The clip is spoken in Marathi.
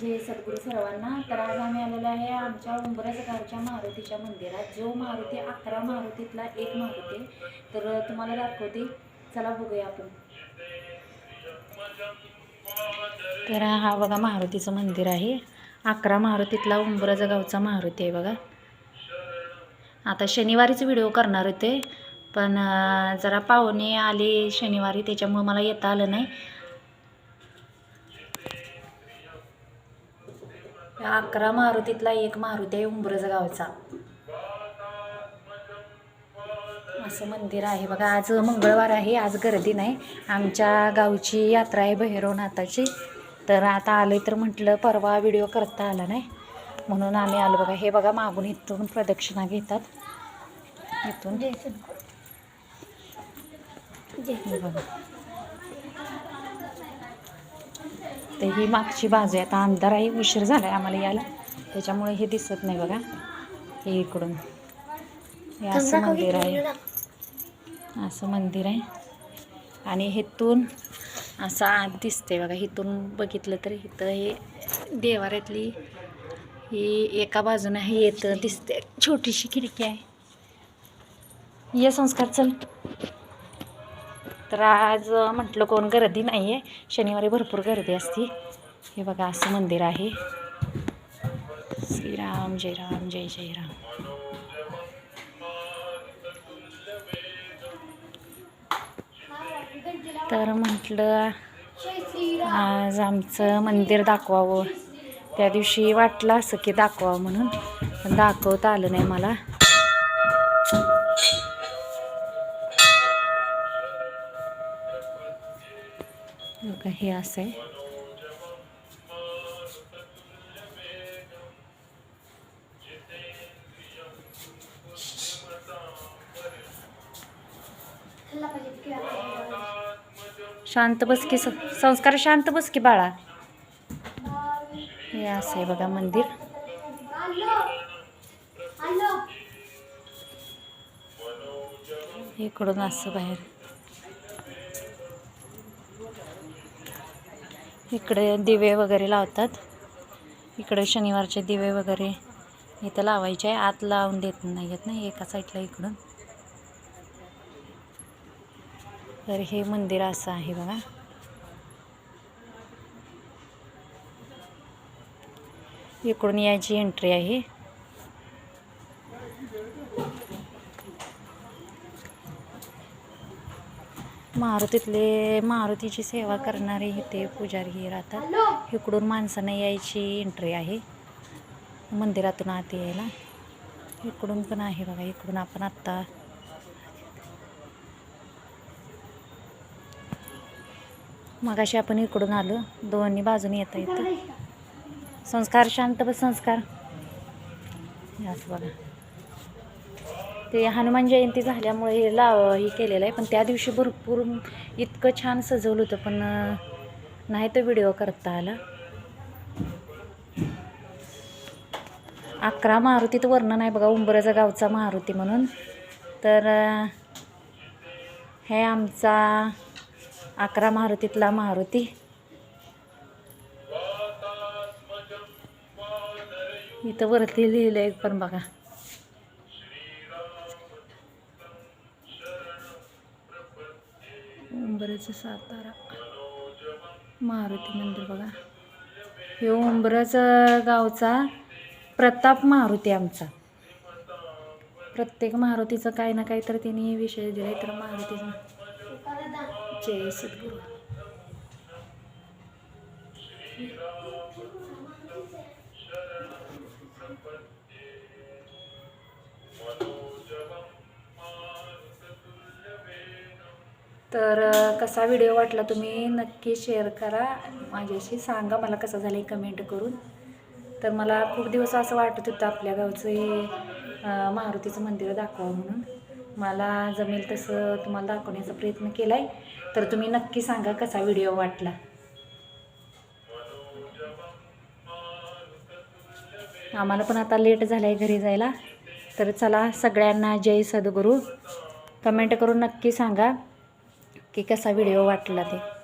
जय सद्गुरू सर्वांना. तर आज आम्ही आलेलो आहे आमच्या उंबरज गावच्या मारुतीच्या मंदिरात. जो मारुती अकरा मारुतीतला एक मारुती तर तुम्हाला दाखवते. चला बघूया आपण. तर हा बघा मारुतीचं मंदिर आहे. अकरा मारुतीतला उंबरज गावचा मारुती आहे बघा. आता शनिवारीच व्हिडिओ करणार होते पण जरा पाहुणे आले शनिवारी त्याच्यामुळे मला येता आलं नाही. या अकरा मारुतीतला एक मारुती आहे उंबरज गावचा. असं मंदिर आहे. बघा आज मंगळवार आहे आज गर्दी नाही. आमच्या गावची यात्रा आहे भैरवनाथाची. तर आता आले तर म्हटलं परवा व्हिडिओ करता आला नाही. म्हणून आम्ही आलो. बघा हे बघा मागून इथून प्रदक्षिणा घेतात. इथून. जय बघा. तर ही मागची बाजू आहे. आता अंधार आहे उशीर झाला आहे आम्हाला यायला. त्याच्यामुळे हे दिसत नाही बघा. हे इकडून. हे असं मंदिर आहे. असं मंदिर आहे. आणि हेतून असं आत दिसते बघा. इथून बघितलं तर इथं हे देवाऱ्यातली ही एका बाजूने हे येतं दिसते छोटीशी खिडकी आहे. ये संस्कार चल. तर आज म्हटलं कोण गर्दी नाही आहे शनिवारी भरपूर गर्दी असते. हे बघा असं मंदिर आहे. श्रीराम जय राम जय जय राम तर म्हटलं आज आमचं मंदिर दाखवावं. त्या दिवशी वाटलं असं की दाखवावं म्हणून पण दाखवता आलं नाही मला. बघा हे असं आहे शांत बस की संस्कार शांत बस की बाळा. हे असं आहे बघा मंदिर. इकडून असं बाहेर. इकडे दिवे वगैरे लावतात. इकडे शनिवारचे दिवे वगैरे इथं लावायचे. आहे आत लावून देत नाही येत नाही एका साईडला इकडून. तर हे मंदिर असं आहे बघा. इकडून यायची एंट्री आहे. मारुतीतले मारुतीची सेवा करणारे इथे पुजारी हे राहतात. इकडून माणसांना यायची एंट्री आहे. मंदिरातून आत यायला. इकडून पण आहे बघा इकडून आपण आत्ता मगाशी आपण इकडून आलो दोन्ही बाजूने येता येतं. संस्कार शांत बस संस्कार. असं बघा. ते हनुमान जयंती झाल्यामुळे हे लाव हे केलेलं आहे. पण त्या दिवशी भरपूर इतकं छान सजवलं होतं पण नाही तो व्हिडिओ करता आला. अकरा मारुतीत वर्णन आहे बघा उंबराचा गावचा मारुती म्हणून. तर हे आमचा अकरा मारुतीतला मारुती. इथं वरती लिहिलं आहे पण बघा. उंबराचं सातारा. मारुती मंदिर बघा. हे उंबराचं गावचा प्रताप मारुती आमचा. प्रत्येक मारुतीचं काही ना काही तर तिने विषय दिलाय तर मारुतीचा जय सद्गुरू. तर कसा व्हिडिओ वाटला तुम्ही नक्की शेअर करा माझ्याशी सांगा मला कसा झालं कमेंट करून. तर मला खूप दिवस असं वाटत होतं आपल्या गावचं हे मारुतीचं मंदिर दाखवावं म्हणून. मला जमेल तसं तुम्हाला दाखवण्याचा प्रयत्न केला आहे तर तुम्ही नक्की सांगा कसा व्हिडिओ वाटला. आम्हाला पण आता लेट झालं आहे घरी जायला. तर चला सगळ्यांना जय सद्गुरू. कमेंट करून नक्की सांगा. की कसा व्हिडिओ वाटला ते.